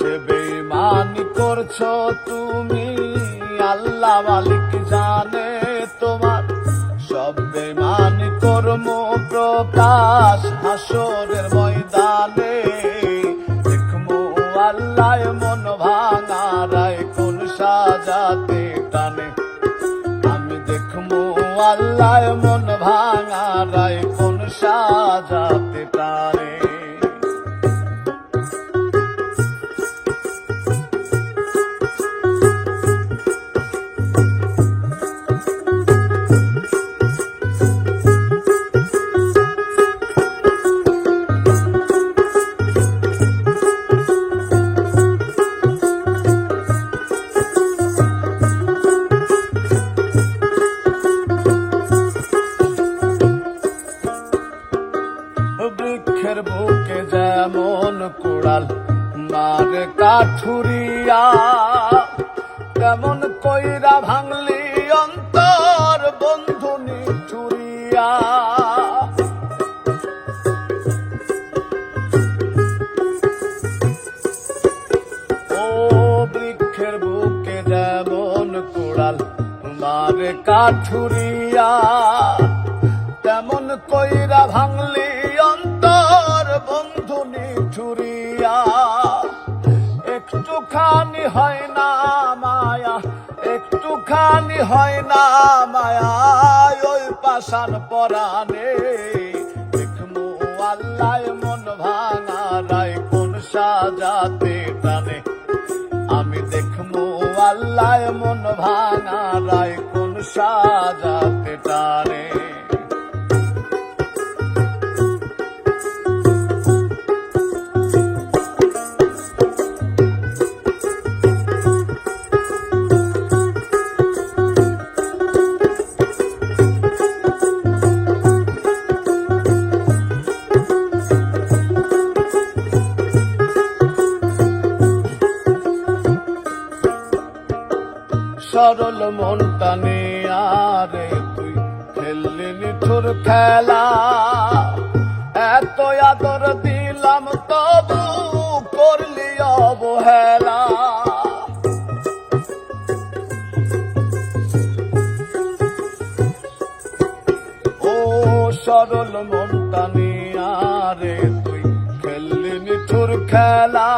যে বেমানি করছ তুমি, আল্লাহ মালিক জানে তোমার। সব বেমানি কর্ম প্রকাশ হাসরের ময়দানে। দেখমু আল্লাহ মন ভাঙারায় কোন সাজাতে টানে। আমি দেখমু আল্লাহ মন ভাঙারায় কোন সাজাতে টানে। বৃক্ষের বুকে যেমন কোড়াল, মারে কাঠুরিয়া, তেমন কইরা ভাঙলি অন্তর বন্ধু নিঠুরিয়া ও বৃক্ষের বুকে যেমন কোড়াল, মারে কাঠুরিয়া, তেমন কইরা ভাঙলি হয় না মায়া, একটুখানি হয় না মায়া। ওই পাশান পরানে দেখমু আল্লাহ মন ভাঙা রায় কোন সাজাতে টানে। আমি দেখমু আল্লাহ মন ভাঙা রায় কোন সাজাতে সরল মনটা আরে তুই খেললি নিঠুর খেলা। এত আদর দিলাম, তবু করলি অবহেলা। ও সরল মনটা আরে তুই খেললি নিঠুর খেলা।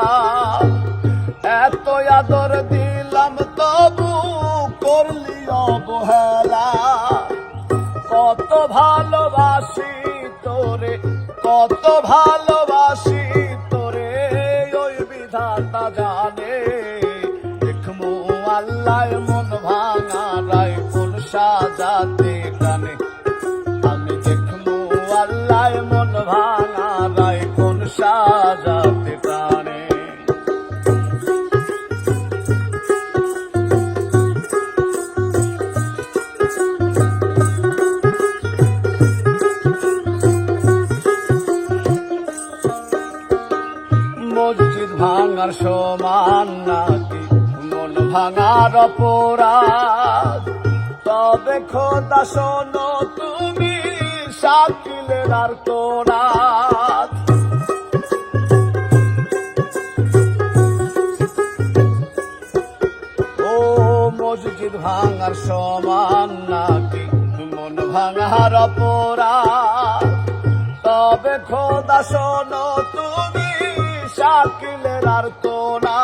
অবহেলা কত ভালোবাসি তোরে, কত ভালোবাসি তোরে, ওই বিধাতা জানে। দেখমু আল্লাহ মন ভাঙা রায় কোন সাজাতে টানে আমি দেখমু আল্লাহ মন ভাঙা রায় কোন সাজাতে ভাঙার সমান নাকি? মন ভাঙার অপরাধ। তবে খোদা শোনো, তুমি শাকিলের আর তোরাত ও মসজিদ ভাঙার সমান নাকি? মন ভাঙার অপরাধ। তবে খোদা শোনো, তুমি শাকিলের আর তোরা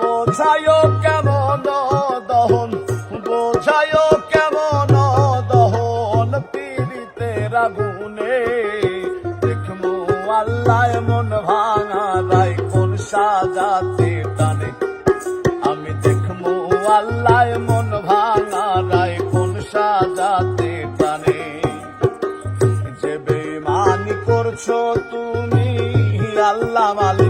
বোঝায়ও কেমন দহন বোঝায়ও কেমন দহন পীড়িতের আগুনে। দেখমু আল্লাহ মন ভাঙা রায় কোন সাজাতে টানে। আমি দেখমু আল্লাহ মন ভাঙা রায় কোন সাজাতে টানে। যে বেমানি করছ তুমি আল্লাহ মালিক